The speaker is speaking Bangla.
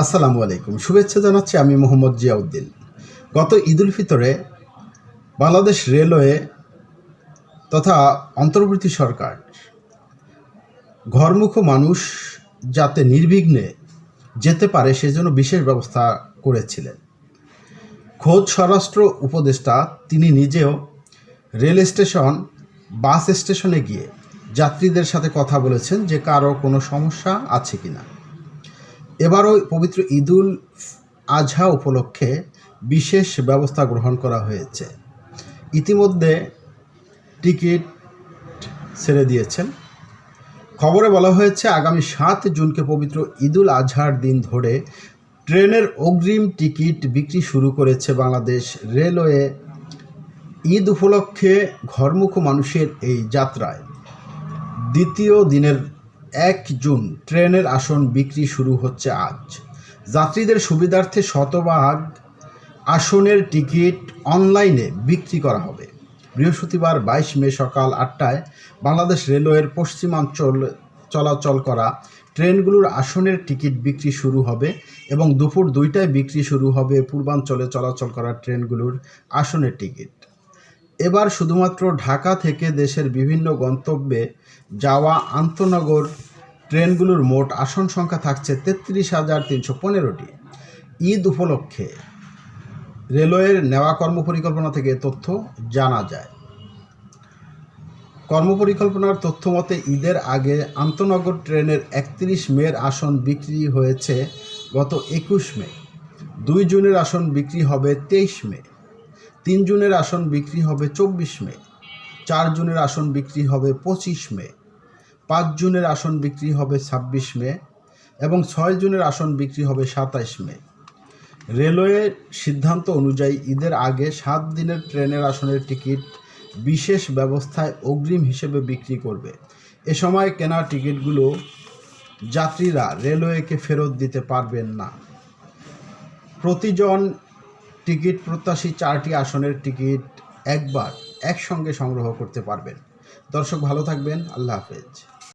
আসসালামু আলাইকুম। শুভেচ্ছা জানাচ্ছি আমি মোহাম্মদ জিয়াউদ্দিন। গত ঈদুল ফিতরে বাংলাদেশ রেলওয়ে তথা অন্তর্বর্তী সরকার, ঘরমুখ মানুষ যাতে নির্বিঘ্নে যেতে পারে সেজন্য বিশেষ ব্যবস্থা করেছিলেন। খোদ স্বরাষ্ট্র উপদেষ্টা তিনি নিজেও রেল স্টেশন, বাস স্টেশনে গিয়ে যাত্রীদের সাথে কথা বলেছেন যে কারও কোনো সমস্যা আছে কিনা। এবারও পবিত্র ঈদুল আজহা উপলক্ষে বিশেষ ব্যবস্থা গ্রহণ করা হয়েছে। ইতিমধ্যে টিকিট ছেড়ে দিয়েছেন। খবরে বলা হয়েছে, আগামী সাত জুনকে পবিত্র ঈদুল আজহার দিন ধরে ট্রেনের অগ্রিম টিকিট বিক্রি শুরু করেছে বাংলাদেশ রেলওয়ে। ঈদ উপলক্ষে ঘরমুখ মানুষের এই যাত্রায় দ্বিতীয় দিনের এক জুন ট্রেনের আসন বিক্রি শুরু হচ্ছে আজ। যাত্রীদের সুবিধার্থে শতভাগ আসনের টিকিট অনলাইনে বিক্রি করা হবে। বৃহস্পতিবার বাইশ মে সকাল আটটায় বাংলাদেশ রেলওয়ের পশ্চিমাঞ্চল চলাচল করা ট্রেনগুলোর আসনের টিকিট বিক্রি শুরু হবে এবং দুপুর দুইটায় বিক্রি শুরু হবে পূর্বাঞ্চলে চলাচল করা ট্রেনগুলোর আসনের টিকিট। এবার শুধুমাত্র ঢাকা থেকে দেশের বিভিন্ন গন্তব্যে যাওয়া আন্তনগর ট্রেনগুলোর মোট আসন সংখ্যা থাকছে তেত্রিশ হাজার তিনশো পনেরোটি। ঈদ উপলক্ষে রেলওয়ের নেওয়া কর্মপরিকল্পনা থেকে তথ্য জানা যায়। কর্মপরিকল্পনার তথ্য মতে, ঈদের আগে আন্তনগর ট্রেনের একত্রিশ মের আসন বিক্রি হয়েছে গত একুশ মে। দুই জুনের আসন বিক্রি হবে তেইশ মে। তিন জুনের আসন বিক্রি হবে চব্বিশ মে। চার জুনের আসন বিক্রি হবে পঁচিশ মে। পাঁচ জুনের আসন বিক্রি হবে ছাব্বিশ মে এবং ছয় জুনের আসন বিক্রি হবে সাতাইশ মে। রেলওয়ের সিদ্ধান্ত অনুযায়ী ঈদের আগে সাত দিনের ট্রেনের আসনের টিকিট বিশেষ ব্যবস্থায় অগ্রিম হিসেবে বিক্রি করবে। এ সময় কেনা টিকিটগুলো যাত্রীরা রেলওয়েকে ফেরত দিতে পারবেন না। প্রতিজন টিকিট প্রত্যাশী চারটি আসনের টিকিট একবার একসঙ্গে সংগ্রহ করতে পারবেন। দর্শক ভালো থাকবেন, আল্লাহ হাফেজ।